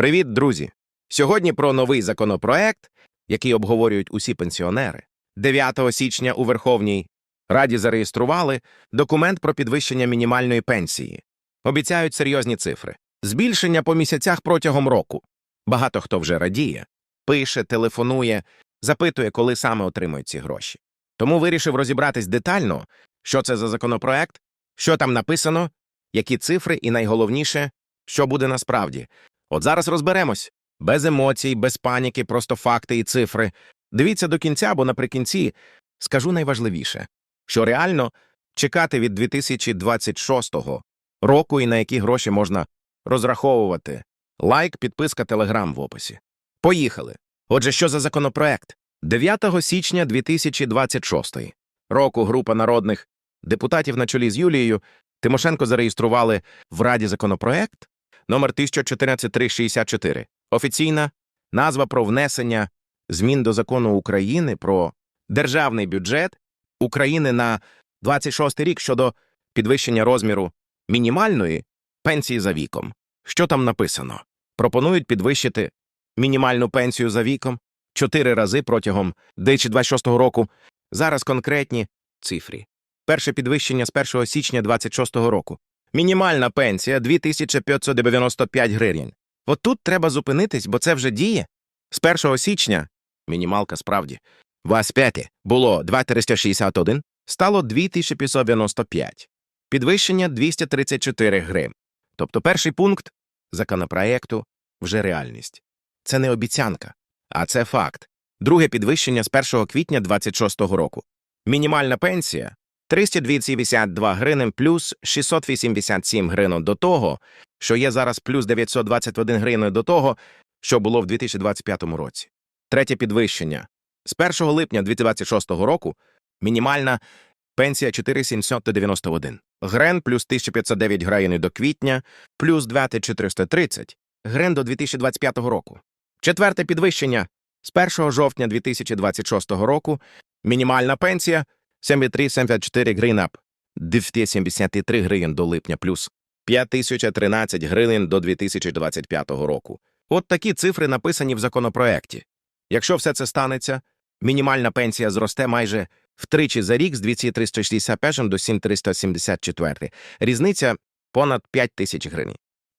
Привіт, друзі! Сьогодні про новий законопроект, який обговорюють усі пенсіонери. 9 січня у Верховній Раді зареєстрували документ про підвищення мінімальної пенсії. Обіцяють серйозні цифри. Збільшення по місяцях протягом року. Багато хто вже радіє, пише, телефонує, запитує, коли саме отримують ці гроші. Тому вирішив розібратись детально, що це за законопроект, що там написано, які цифри і найголовніше, що буде насправді. От зараз розберемось. Без емоцій, без паніки, просто факти і цифри. Дивіться до кінця, бо наприкінці скажу найважливіше, що реально чекати від 2026 року і на які гроші можна розраховувати. Лайк, підписка, телеграм в описі. Поїхали. Отже, що за законопроект? 9 січня 2026 року група народних депутатів на чолі з Юлією Тимошенко зареєстрували в Раді законопроект номер 114364. Офіційна назва про внесення змін до закону України про державний бюджет України на 26 рік щодо підвищення розміру мінімальної пенсії за віком. Що там написано? Пропонують підвищити мінімальну пенсію за віком чотири рази протягом 2026 року. Зараз конкретні цифри. Перше підвищення з 1 січня 2026 року. Мінімальна пенсія 2595 гривень. От тут треба зупинитись, бо це вже діє. З 1 січня мінімалка справді. Вас п'яте було 2361, стало 2595. Підвищення 234 гривень. Тобто перший пункт законопроекту вже реальність. Це не обіцянка, а це факт. Друге підвищення з 1 квітня 26 року. Мінімальна пенсія 382 гривень плюс 687 гривень до того, що є зараз плюс 921 гривень до того, що було в 2025 році. Третє підвищення. З 1 липня 2026 року мінімальна пенсія 4791 грен плюс 1509 гривень до квітня, плюс 2430 грен до 2025 року. Четверте підвищення. З 1 жовтня 2026 року мінімальна пенсія 7374 гривень, 273 гривень до липня плюс 5013 гривень до 2025 року. От такі цифри написані в законопроекті. Якщо все це станеться, мінімальна пенсія зросте майже втричі за рік з 2361 до 7374. Різниця понад 5 тисяч гривень.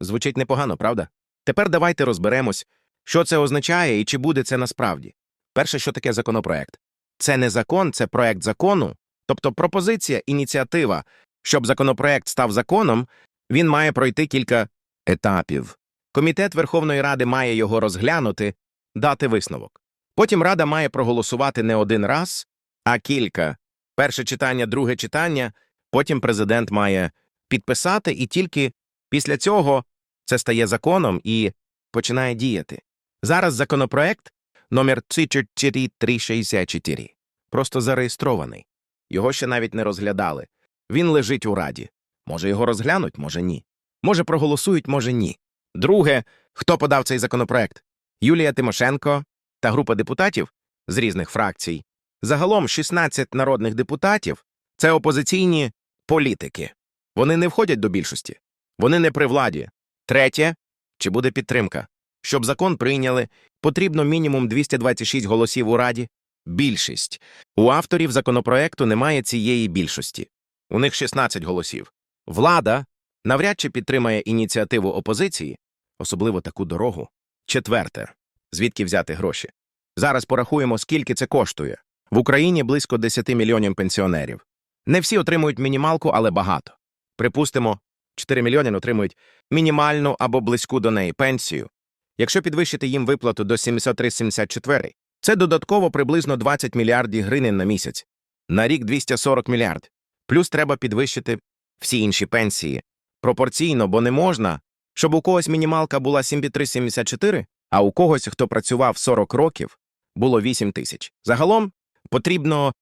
Звучить непогано, правда? Тепер давайте розберемось, що це означає і чи буде це насправді. Перше, що таке законопроект? Це не закон, це проект закону, тобто пропозиція, ініціатива. Щоб законопроект став законом, він має пройти кілька етапів. Комітет Верховної Ради має його розглянути, дати висновок. Потім Рада має проголосувати не один раз, а кілька. Перше читання, друге читання, потім президент має підписати, і тільки після цього це стає законом і починає діяти. Зараз законопроект номер 36364 просто зареєстрований. Його ще навіть не розглядали. Він лежить у Раді. Може, його розглянуть, може ні. Може, проголосують, може ні. Друге, хто подав цей законопроект? Юлія Тимошенко та група депутатів з різних фракцій. Загалом 16 народних депутатів це опозиційні політики. Вони не входять до більшості. Вони не при владі. Третє, чи буде підтримка? Щоб закон прийняли, потрібно мінімум 226 голосів у Раді. Більшість. У авторів законопроекту немає цієї більшості. У них 16 голосів. Влада навряд чи підтримає ініціативу опозиції, особливо таку дорогу. Четверте. Звідки взяти гроші? Зараз порахуємо, скільки це коштує. В Україні близько 10 мільйонів пенсіонерів. Не всі отримують мінімалку, але багато. Припустимо, 4 мільйони отримують мінімальну або близьку до неї пенсію. Якщо підвищити їм виплату до 73-74, це додатково приблизно 20 мільярдів гривень на місяць. На рік 240 мільярд. Плюс треба підвищити всі інші пенсії. Пропорційно, бо не можна, щоб у когось мінімалка була 73-74, а у когось, хто працював 40 років, було 8 тисяч. Загалом потрібно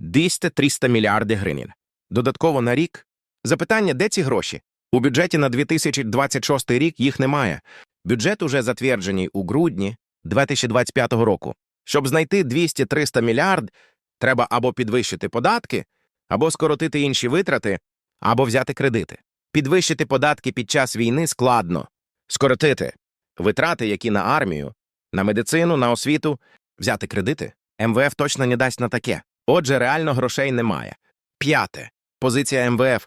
200-300 мільярди гривень. Додатково на рік. Запитання, де ці гроші? У бюджеті на 2026 рік їх немає. Бюджет уже затверджений у грудні 2025 року. Щоб знайти 200-300 мільярд, треба або підвищити податки, або скоротити інші витрати, або взяти кредити. Підвищити податки під час війни складно. Скоротити Витрати, які на армію, на медицину, на освіту, взяти кредити. МВФ точно не дасть на таке. Отже, реально грошей немає. П'яте. Позиція МВФ.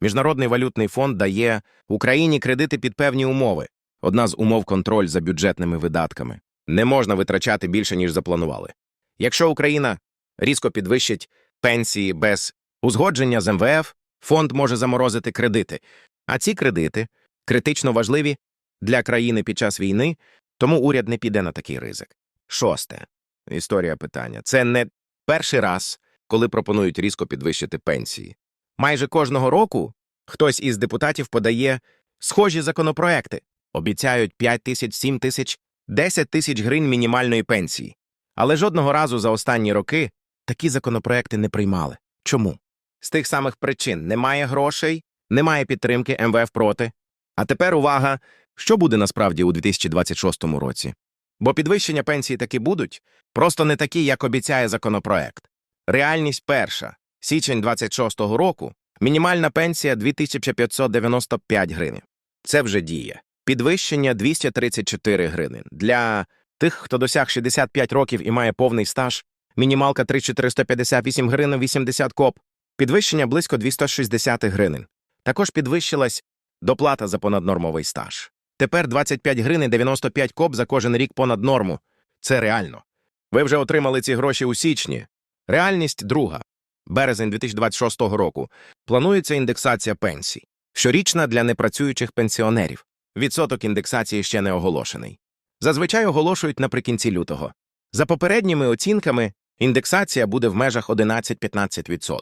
Міжнародний валютний фонд дає Україні кредити під певні умови. Одна з умов контроль за бюджетними видатками. Не можна витрачати більше, ніж запланували. Якщо Україна різко підвищить пенсії без узгодження з МВФ, фонд може заморозити кредити. А ці кредити критично важливі для країни під час війни, тому уряд не піде на такий ризик. Шосте. Історія питання. Це не перший раз, коли пропонують різко підвищити пенсії. Майже кожного року хтось із депутатів подає схожі законопроекти, обіцяють 5 тисяч, 7 тисяч, 10 тисяч гривень мінімальної пенсії. Але жодного разу за останні роки такі законопроекти не приймали. Чому? З тих самих причин немає грошей, немає підтримки МВФ проти. А тепер увага, що буде насправді у 2026 році? Бо підвищення пенсії таки будуть, просто не такі, як обіцяє законопроект. Реальність перша. Січень 26-го року мінімальна пенсія 2595 гривень. Це вже діє. Підвищення 234 гривень. Для тих, хто досяг 65 років і має повний стаж, мінімалка 3458 гривень 80 коп. Підвищення близько 260 гривень. Також підвищилась доплата за понаднормовий стаж. Тепер 25 гривень 95 коп за кожен рік понад норму. Це реально. Ви вже отримали ці гроші у січні. Реальність друга. Березень 2026 року. Планується індексація пенсій. Щорічна для непрацюючих пенсіонерів. Відсоток індексації ще не оголошений. Зазвичай оголошують наприкінці лютого. За попередніми оцінками, індексація буде в межах 11-15%.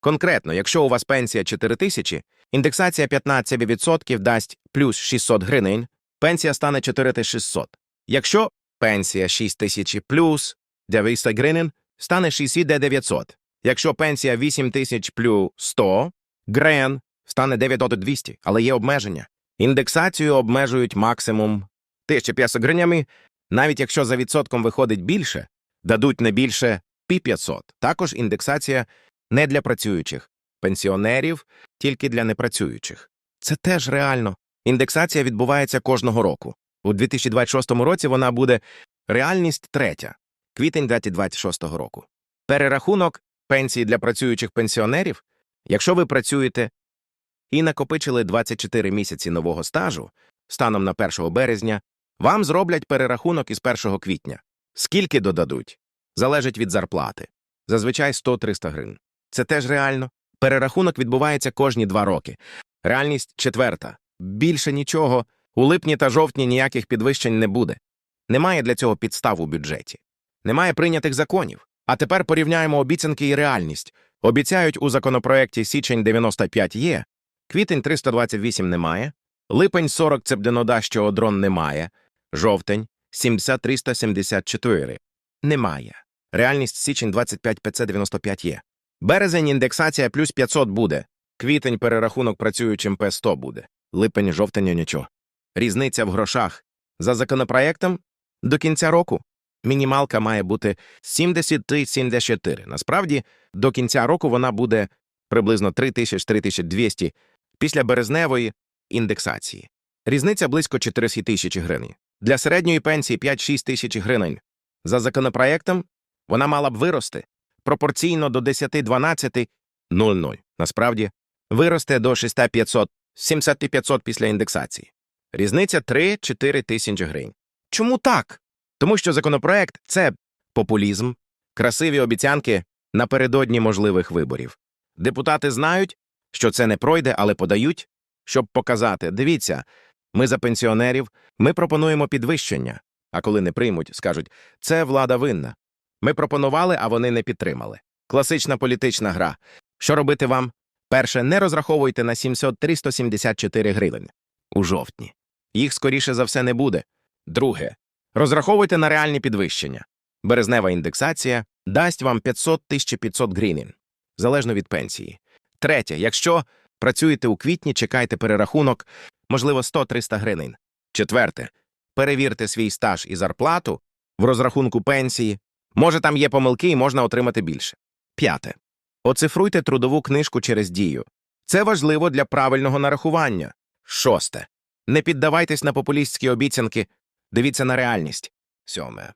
Конкретно, якщо у вас пенсія 4 тисячі, індексація 15% дасть плюс 600 гривень, пенсія стане 4600. Якщо пенсія 6 тисячі плюс 900 гривень, стане 6900. Якщо пенсія 8 тисяч плюс 100 гривень, стане 9200, але є обмеження. Індексацію обмежують максимум 1500 гривнями, навіть якщо за відсотком виходить більше, дадуть не більше пі 500. Також індексація не для працюючих, пенсіонерів, тільки для непрацюючих. Це теж реально. Індексація відбувається кожного року. У 2026 році вона буде реальність третя, квітень 2026 року. Перерахунок пенсії для працюючих пенсіонерів, якщо ви працюєте і накопичили 24 місяці нового стажу, станом на 1 березня, вам зроблять перерахунок із 1 квітня. Скільки додадуть? Залежить від зарплати. Зазвичай 100-300 гривень. Це теж реально. Перерахунок відбувається кожні два роки. Реальність четверта. Більше нічого. У липні та жовтні ніяких підвищень не буде. Немає для цього підстав у бюджеті. Немає прийнятих законів. А тепер порівняємо обіцянки і реальність. Обіцяють у законопроекті січень 95 є, квітень 328 немає, липень 40 цебденода, що одрон немає, жовтень 70 374 немає. Реальність січень 25 595 є. Березень індексація плюс 500 буде. Квітень перерахунок працюючим П100 буде. Липень, жовтень нічого. Різниця в грошах. За законопроектом до кінця року мінімалка має бути 73-74. Насправді, до кінця року вона буде приблизно 3000-3200 після березневої індексації. Різниця близько 400 тисяч гривень. Для середньої пенсії 5-6 тисяч гривень. За законопроектом вона мала б вирости пропорційно до 10-12 0,0. Насправді, виросте до 6500 7500 після індексації. Різниця 3-4 тисячі гривень. Чому так? Тому що законопроект це популізм, красиві обіцянки напередодні можливих виборів. Депутати знають, що це не пройде, але подають, щоб показати дивіться, ми за пенсіонерів, ми пропонуємо підвищення. А коли не приймуть, скажуть це влада винна. Ми пропонували, а вони не підтримали. Класична політична гра. Що робити вам? Перше, не розраховуйте на 700-374 гривень у жовтні. Їх, скоріше за все, не буде. Друге, розраховуйте на реальні підвищення. Березнева індексація дасть вам 500-1500 гривень, залежно від пенсії. Третє, якщо працюєте у квітні, чекайте перерахунок, можливо, 100-300 гривень. Четверте, перевірте свій стаж і зарплату в розрахунку пенсії. Може, там є помилки і можна отримати більше. П'яте. Оцифруйте трудову книжку через дію. Це важливо для правильного нарахування. Шосте. Не піддавайтесь на популістські обіцянки, дивіться на реальність. Сьоме.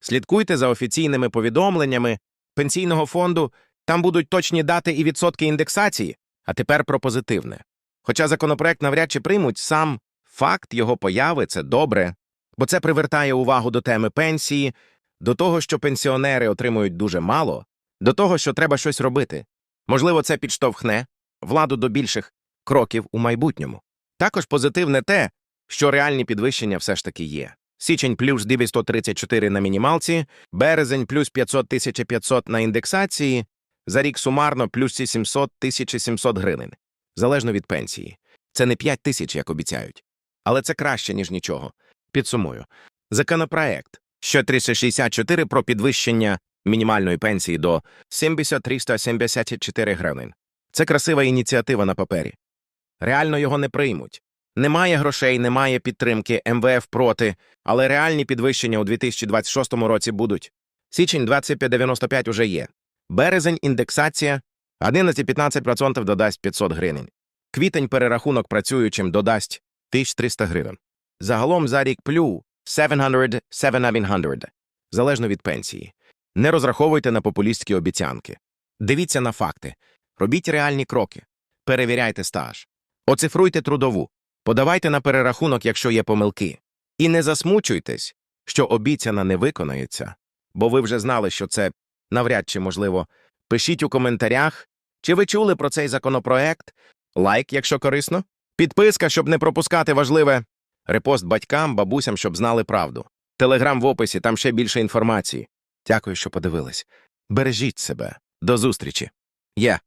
Слідкуйте за офіційними повідомленнями пенсійного фонду, там будуть точні дати і відсотки індексації, а тепер про позитивне. Хоча законопроект навряд чи приймуть, сам факт його появи це добре, бо це привертає увагу до теми пенсії, до того, що пенсіонери отримують дуже мало, до того, що треба щось робити. Можливо, це підштовхне владу до більших кроків у майбутньому. Також позитивне те, що реальні підвищення все ж таки є. Січень плюс 934 на мінімалці, березень плюс 500 500 на індексації, за рік сумарно плюс 700 1700 гривень, залежно від пенсії. Це не 5 тисяч, як обіцяють. Але це краще, ніж нічого. Підсумую. Законопроект, що 364 про підвищення мінімальної пенсії до 7374 гривень. Це красива ініціатива на папері. Реально його не приймуть. Немає грошей, немає підтримки, МВФ проти, але реальні підвищення у 2026 році будуть. Січень 2595 уже є. Березень індексація 11-15% додасть 500 гривень. Квітень перерахунок працюючим додасть 1300 гривень. Загалом за рік плю 700 700 залежно від пенсії. Не розраховуйте на популістські обіцянки. Дивіться на факти. Робіть реальні кроки. Перевіряйте стаж. Оцифруйте трудову. Подавайте на перерахунок, якщо є помилки. І не засмучуйтесь, що обіцяна не виконається, бо ви вже знали, що це навряд чи можливо. Пишіть у коментарях, чи ви чули про цей законопроект, лайк, якщо корисно, підписка, щоб не пропускати важливе, репост батькам, бабусям, щоб знали правду. Телеграм в описі, там ще більше інформації. Дякую, що подивились. Бережіть себе. До зустрічі. Є.